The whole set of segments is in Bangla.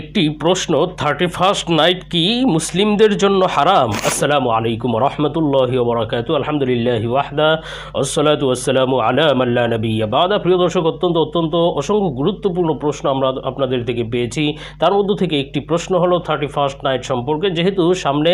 একটি প্রশ্ন থার্টি ফার্স্ট নাইট কি মুসলিমদের জন্য হারাম? আসসালামু আলাইকুম রহমতুল্লাহ বরাকাত আলহামদুলিল্লাহ ওয়াহদা আসসালাতু আসসালামু আলা মাল্লা নবী বাদা। প্রিয় দর্শক, অত্যন্ত অত্যন্ত অসংখ্য গুরুত্বপূর্ণ প্রশ্ন আমরা আপনাদের থেকে পেয়েছি। তার মধ্য থেকে একটি প্রশ্ন হলো থার্টি ফার্স্ট নাইট সম্পর্কে? যেহেতু সামনে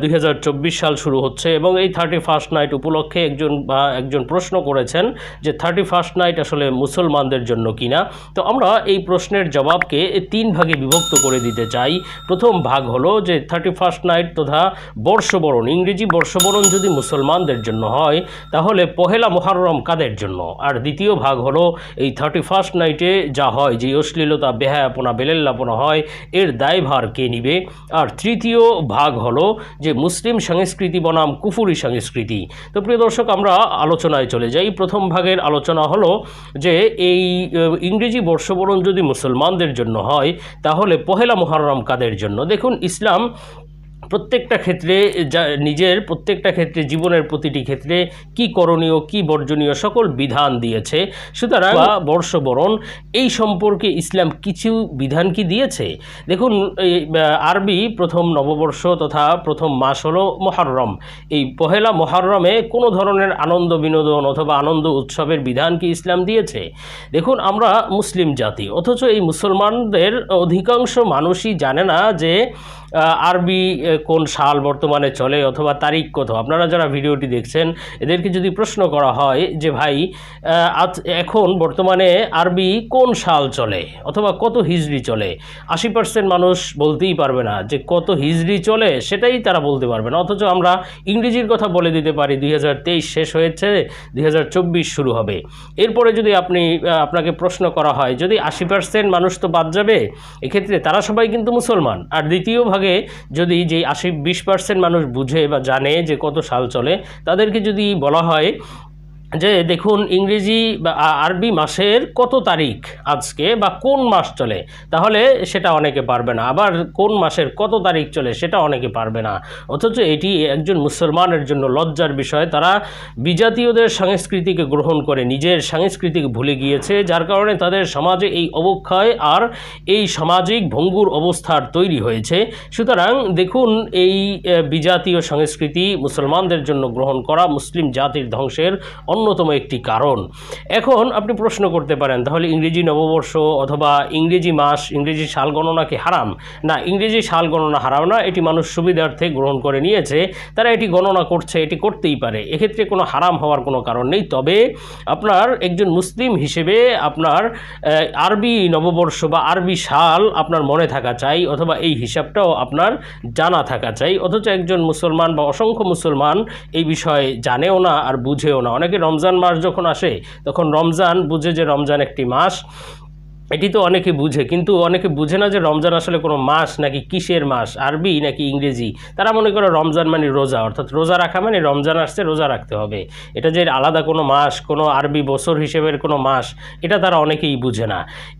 দুই হাজার চব্বিশ সাল শুরু হচ্ছে এবং এই থার্টি ফার্স্ট নাইট উপলক্ষে একজন বা একজন প্রশ্ন করেছেন যে থার্টি ফার্স্ট নাইট আসলে মুসলমানদের জন্য কিনা? তো আমরা এই প্রশ্নের জবাবকে তিন ভাগে বিভক্ত করে দিতে চাই। প্রথম ভাগ হলো যে থার্টি ফার্স্ট নাইট তথা বর্ষবরণ। ইংরেজি বর্ষবরণ যদি মুসলমানদের জন্য হয়, তাহলে পহেলা মহারম কাদের জন্য? আর দ্বিতীয় ভাগ হলো এই থার্টি ফার্স্ট নাইটে যা হয়, যে অশ্লীলতা, বেহায়াপনা, বেলেল্লাপনা হয়, এর দায়ভার কে নিবে? আর তৃতীয় ভাগ হলো যে মুসলিম সংস্কৃতি বনাম কুফুরি সংস্কৃতি। তো প্রিয় দর্শক, আমরা আলোচনায় চলে যাই। প্রথম ভাগের আলোচনা হলো যে এই, ইংরেজি বর্ষবরণ যদি মুসলমানদের জন্য হয় তাহলে পহেলা মহরম কাদের জন্য? দেখুন ইসলাম প্রত্যেকটা ক্ষেত্রে যা নিজের প্রত্যেকটা ক্ষেত্রে জীবনের প্রতিটি ক্ষেত্রে কি করণীয় কি বর্জনীয় সকল বিধান দিয়েছে। সুতরাং বা বর্ষবরণ এই সম্পর্কে ইসলাম কিছু বিধান কি দিয়েছে? দেখুন আরবি প্রথম নববর্ষ তথা প্রথম মাস হলো মহরম। এই পহেলা মহরমে কোনো ধরনের আনন্দ বিনোদন অথবা আনন্দ উৎসবের বিধান কি ইসলাম দিয়েছে? দেখুন আমরা মুসলিম জাতি অথচ এই মুসলমানদের অধিকাংশ মানুষই জানে না যে আরবি কোন সাল বর্তমানে চলে অথবা তারিখ কত? আপনারা যারা ভিডিওটি দেখছেন, এদেরকে যদি প্রশ্ন করা হয় যে ভাই আজ এখন বর্তমানে আরবি কোন সাল চলে অথবা কত হিজড়ি চলে? আশি পার্সেন্ট মানুষ বলতেই পারবে না যে কত হিজড়ি চলে সেটাই তারা বলতে পারবে না। অথচ আমরা ইংরেজির কথা বলে দিতে পারি, দুই হাজার তেইশ শেষ হয়েছে, দুই হাজার চব্বিশ শুরু হবে। এরপরে যদি আপনি আপনাকে প্রশ্ন করা হয়, যদি আশি পার্সেন্ট মানুষ তো বাদ যাবে, এক্ষেত্রে তারা সবাই কিন্তু মুসলমান। আর দ্বিতীয় ভাগে যদি যে আশি বিশ পার্সেন্ট মানুষ বুঝে বা জানে যে কত সাল চলে। তাদেরকে যদি বলা হয় যে দেখুন, ইংরেজি বা আরবি মাসের কত তারিখ আজকে বা কোন মাস চলে, তাহলে সেটা অনেকে পারবে না। আবার কোন মাসের কত তারিখ চলে সেটা অনেকে পারবে না। অথচ এটি একজন মুসলমানের জন্য লজ্জার বিষয়। তারা বিজাতীয়দের সংস্কৃতিকে গ্রহণ করে নিজের সাংস্কৃতিক ভুলে গিয়েছে, যার কারণে তাদের সমাজে এই অবক্ষয় আর এই সামাজিক ভঙ্গুর অবস্থার তৈরি হয়েছে। সুতরাং দেখুন, এই বিজাতীয় সংস্কৃতি মুসলমানদের জন্য গ্রহণ করা মুসলিম জাতির ধ্বংসের অন্যতম একটি কারণ। এখন আপনি প্রশ্ন করতে পারেন, তাহলে ইংরেজি নববর্ষ অথবা ইংরেজি মাস, ইংরেজি সাল গণনা কি হারাম? না, ইংরেজি সাল গণনা হারাম না, এটি মানুষ সুবিধার্থে গ্রহণ করে নিয়েছে, তারা এটি গণনা করছে, এটি করতেই পারে। এক্ষেত্রে কোনো হারাম হওয়ার কোনো কারণ নেই, তবে আপনার একজন মুসলিম হিসেবে আপনার আরবি নববর্ষ বা আরবি সাল আপনার মনে থাকা চাই, অথবা এই হিসাবটাও আপনার জানা থাকা চাই, অথচ একজন মুসলমান বা অসংখ্য মুসলমান এই বিষয়ে জানেও না আর বুঝেও না। অনেকে রমজান মাস যখন আসে তখন রমজান বুঝে যে রমজান একটি মাস এটি তো অনেকে বুঝে, কিন্তু অনেকে বুঝে না যে রমজান আসলে কোনো মাস নাকি কিসের মাস, আরবি নাকি ইংরেজি? তারা মনে করে রমজান মানে রোজা, অর্থাৎ রোজা রাখা মানে রমজান আসছে, রোজা রাখতে হবে। এটা যে আলাদা কোনো মাস, কোনো আরবি বছর হিসেবের কোনো মাস, এটা তারা অনেকেই বুঝে না।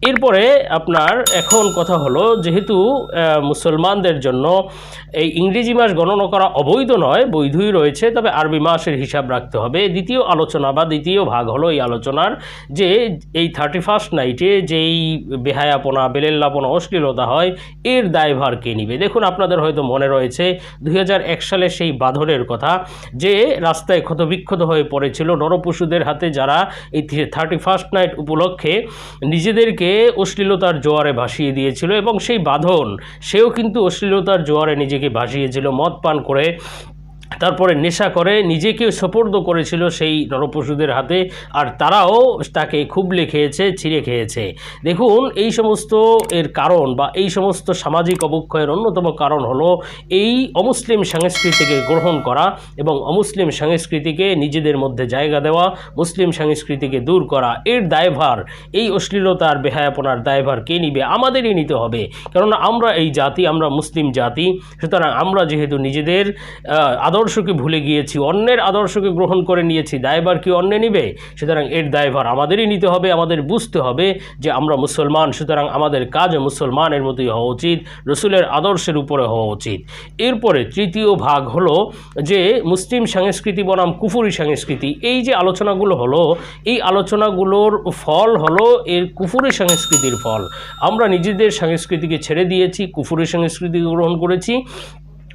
এরপরে আপনার এখন কথা হলো, যেহেতু মুসলমানদের জন্য এই ইংরেজি মাস গণনা করা অবৈধ নয়, বৈধই রয়েছে, তবে আরবি মাসের হিসাব রাখতে হবে। দ্বিতীয় আলোচনা বা দ্বিতীয় ভাগ হলো এই আলোচনার যে এই থার্টি ফার্স্ট নাইটে যেই বেহায়াপনা, বেলেল্লাপনা, অশ্লীলতা হয়, এর দায়ভার কে নিবে? দেখুন, আপনাদের হয়তো মনে রয়েছে দুই সালে সেই বাঁধনের কথা, যে রাস্তায় ক্ষতবিক্ষত হয়ে পড়েছিল নরপশুদের হাতে যারা এই থার্টি ফার্স্ট নাইট উপলক্ষে নিজেদেরকে অশ্লীলতার জোয়ারে ভাসিয়ে দিয়েছিল এবং সেই বাঁধন, সেও কিন্তু অশ্লীলতার জোয়ারে নিজেকে ভাসিয়েছিল, মদ পান করে তারপরে নেশা করে নিজেকে সোপর্দ করেছিল সেই নরপশুদের হাতে আর তারাও তাকে খুবলে খেয়েছে ছিঁড়ে খেয়েছে। দেখুন এই সমস্ত এর কারণ বা এই সমস্ত সামাজিক অবক্ষয়ের অন্যতম কারণ হলো এই অমুসলিম সংস্কৃতিকে গ্রহণ করা এবং অমুসলিম সংস্কৃতিকে নিজেদের মধ্যে জায়গা দেওয়া মুসলিম সংস্কৃতিকে দূর করা। এর দায়ভার এই অশ্লীলতার বেহায়াপনার দায়ভার কে নিবে? আমাদেরই নিতে হবে। কেননা আমরা এই জাতি আমরা মুসলিম জাতি সুতরাং আমরা যেহেতু নিজেদের আহ, আদর্শ আদর্শকে ভুলে গিয়েছি, অন্যের আদর্শকে গ্রহণ করে নিয়েছি, দায়ভার কি অন্যে নিবে? সুতরাং এর দায়ভার আমাদেরই নিতে হবে, আমাদের বুঝতে হবে যে আমরা মুসলমান, সুতরাং আমাদের কাজ মুসলমানের মতোই হওয়া উচিত, রসুলের আদর্শের উপরে হওয়া উচিত। এরপরে তৃতীয় ভাগ হলো যে মুসলিম সংস্কৃতি বনাম কুফুরি সংস্কৃতি। এই যে আলোচনাগুলো হলো, এই আলোচনাগুলোর ফল হলো এর কুফুরি সংস্কৃতির ফল। আমরা নিজেদের সংস্কৃতিকে ছেড়ে দিয়েছি, কুফুরি সংস্কৃতি গ্রহণ করেছি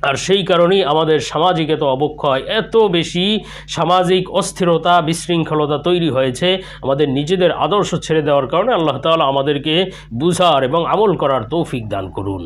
আর সেই কারণেই আমাদের সামাজিক এত অবক্ষয়। এত বেশি সামাজিক অস্থিরতা, বিশৃঙ্খলতা তৈরি হয়েছে আমাদের নিজেদের আদর্শ ছেড়ে দেওয়ার কারণে। আল্লাহ তালা আমাদেরকে বুঝার এবং আমল করার তৌফিক দান করুন।